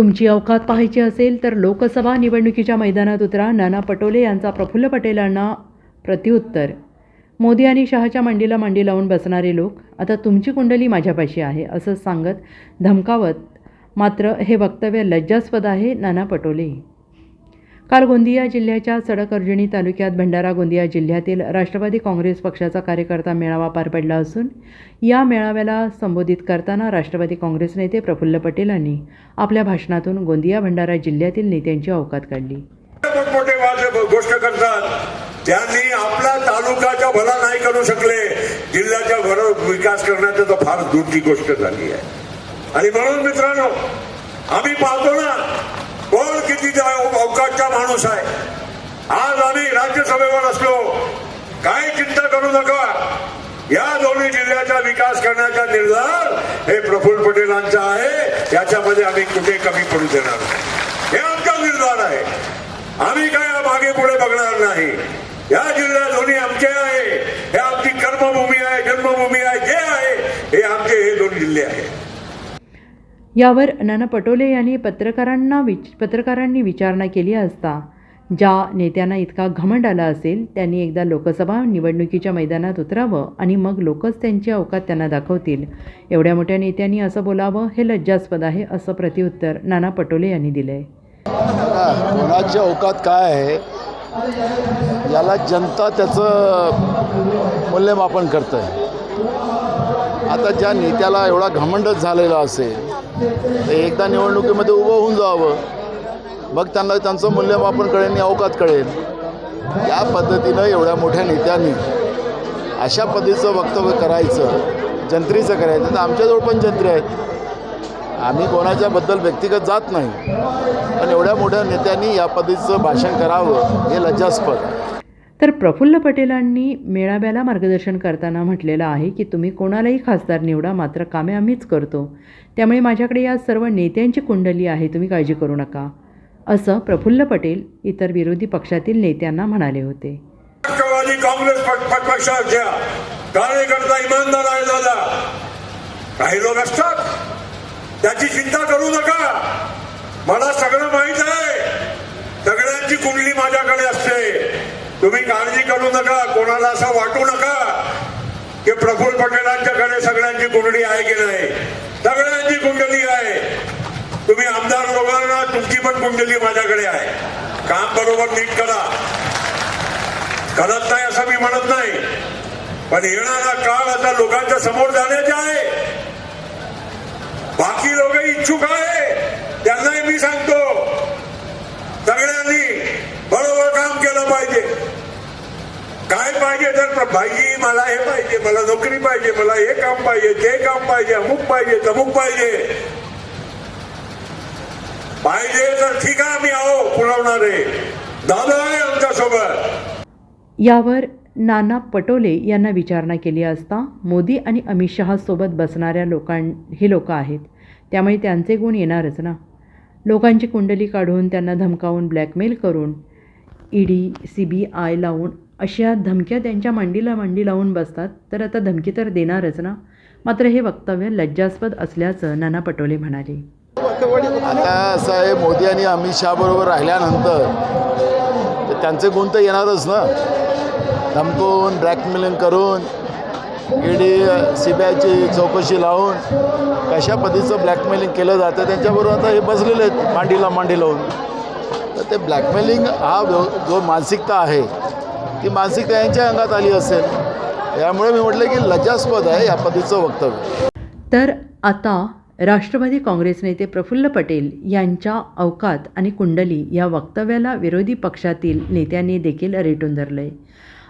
तुमची अवकात पाहायची असेल तर लोकसभा निवडणुकीच्या मैदानात उतरा. नाना पटोले यांचा प्रफुल्ल पटेलांना प्रत्युत्तर. मोदी आणि शहाच्या मांडीला मांडी लावून बसणारे लोक आता तुमची कुंडली माझ्यापाशी आहे असं सांगत धमकावत. मात्र हे वक्तव्य लज्जास्पद आहे नाना पटोले. काल गोंदिया जिल्ह्याच्या सडकअर्जुनी तालुक्यात भंडारा गोंदिया जिल्ह्यातील राष्ट्रवादी काँग्रेस पक्षाचा कार्यकर्ता मेळावा पार पडला असून या मेळाव्याला संबोधित करताना राष्ट्रवादी काँग्रेस नेते प्रफुल्ल पटेलांनी आपल्या भाषणातून गोंदिया भंडारा जिल्ह्यातील नेत्यांची अवकात काढली. गोष्ट करतात. त्यांनी आपला तालुकाचा भला नाही करू शकले जिल्ह्याच्या भर विकास करण्याचं तर फार दूरची गोष्ट झाली आहे. आणि म्हणून मित्रांनो आम्ही पाहतो ना कोण किती अवकाशचा माणूस आहे. आज आम्ही राज्यसभेवर असलो काय चिंता करू नका. या दोन्ही जिल्ह्याचा विकास करण्याचा निर्धार हे प्रफुल्ल पटेलांचा आहे. याच्यामध्ये आम्ही कुठे कमी पडू देणार हे आमचा निर्धार आहे. आम्ही काय मागे पुढे बघणार नाही. या जिल्ह्यात यावर नाना पटोले यांनी पत्रकारांना विच पत्रकारांनी विचारणा केली असता ज्या नेत्यांना इतका घमंड आला असेल त्यांनी एकदा लोकसभा निवडणुकीच्या मैदानात उतरावं आणि मग लोकच त्यांची अवकात त्यांना दाखवतील. एवढ्या मोठ्या नेत्यांनी असं बोलावं हे लज्जास्पद आहे असं प्रत्युत्तर नाना पटोले यांनी दिलं आहे कोणाची अवकात काय आहे याला जनता त्याचं मूल्यमापन करतं आहे आता ज्या नेत्याला एवढा घमंडच झालेला असेल तर एकदा निवडणुकीमध्ये उभं होऊन जावं. मग त्यांना त्यांचं मूल्यमापन कळेल आणि अवकात कळेल. या पद्धतीनं एवढ्या मोठ्या नेत्यांनी अशा पद्धतीचं वक्तव्य करायचं जंत्रीचं करायचं. तर आमच्याजवळ पण जंत्री आहेत. आम्ही कोणाच्याबद्दल व्यक्तिगत जात नाही. पण एवढ्या मोठ्या नेत्यांनी या पद्धतीचं भाषण करावं हे लज्जास्पद तर प्रफुल्ल पटेलांनी मेळाव्याला मार्गदर्शन करताना म्हटलेलं आहे की तुम्ही कोणालाही खासदार निवडा मात्र कामे आम्हीच करतो. त्यामुळे माझ्याकडे या सर्व नेत्यांची कुंडली आहे तुम्ही काळजी करू नका. असं प्रफुल्ल पटेल इतर विरोधी पक्षातील नेत्यांना म्हणाले होते. राष्ट्रवादी काँग्रेस पक्षाच्या कार्यकर्ता इमानदार आहे दादा. काही लोक असतात. त्याची चिंता करू नका. मला सगळं माहीत आहे सगळ्यांची कुंडली माझ्याकडे असते तुम्ही काळजी करू नका कोणाला असं वाटू नका की प्रफुल्ल पटेलांच्याकडे सगळ्यांची कुंडली आहे की नाही. सगळ्यांची कुंडली आहे. तुम्ही आमदार लोकांना तुमची पण कुंडली माझ्याकडे आहे. काम बरोबर नीट करा. करत नाही असं मी म्हणत नाही. पण येणारा काळ आता लोकांच्या समोर जाण्याचा आहे. बाकी लोक इच्छुक आहे. त्यांनाही मी सांगतो सगळ्यांनी बरोबर काम केलं पाहिजे. काय पाहिजे? तर भाई मला हे पाहिजे मला नोकरी पाहिजे मला हे काम पाहिजे ते काम पाहिजे अमुक पाहिजे तमुक पाहिजे. पाहिजे तर ठीक आहे आम्ही आहो पुरवणारे दादा आहे आमच्यासोबत यावर नाना पटोले यांना विचारणा केली असता मोदी आणि अमित शहासोबत बसणाऱ्या लोकां हे लोक आहेत. त्यामुळे त्यांचे गुण येणारच ना. लोकांची कुंडली काढून त्यांना धमकावून ब्लॅकमेल करून ईडी सी बी आय लावून अशा धमक्या त्यांच्या मांडीला मांडी लावून बसतात. तर आता धमकी तर देणारच ना? मात्र हे वक्तव्य लज्जास्पद असल्याचं नाना पटोले म्हणाले. आता असं आहे मोदी आणि अमित शहाबरोबर राहिल्यानंतर तर त्यांचे गुण तर येणारच ना? धमकून ब्लॅकमेलिंग करून ईडी सी बी आयची चौकशी लावून कशा पद्धतीचं ब्लॅकमेलिंग केलं जातं त्यांच्याबरोबर आता हे बसलेले आहेत मांडीला मांडी लावून. तर ते ब्लॅकमेलिंग हा जो जो मानसिकता आहे ती मानसिकता यांच्या अंगात आली असेल. त्यामुळे मी म्हटलं की लज्जास्पद आहे या पद्धतीचं वक्तव्य. तर आता राष्ट्रवादी काँग्रेस नेते प्रफुल्ल पटेल यांच्या अवकात आणि कुंडली या वक्तव्याला विरोधी पक्षातील नेत्यांनी देखील रेटून धरलं आहे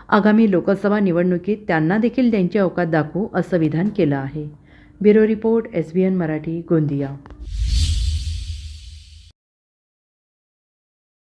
आगामी लोकसभा निवडणुकीत त्यांना देखील त्यांची अवकात दाखवू असं विधान केलं आहे. Bureau report S B N Marathi Gondia.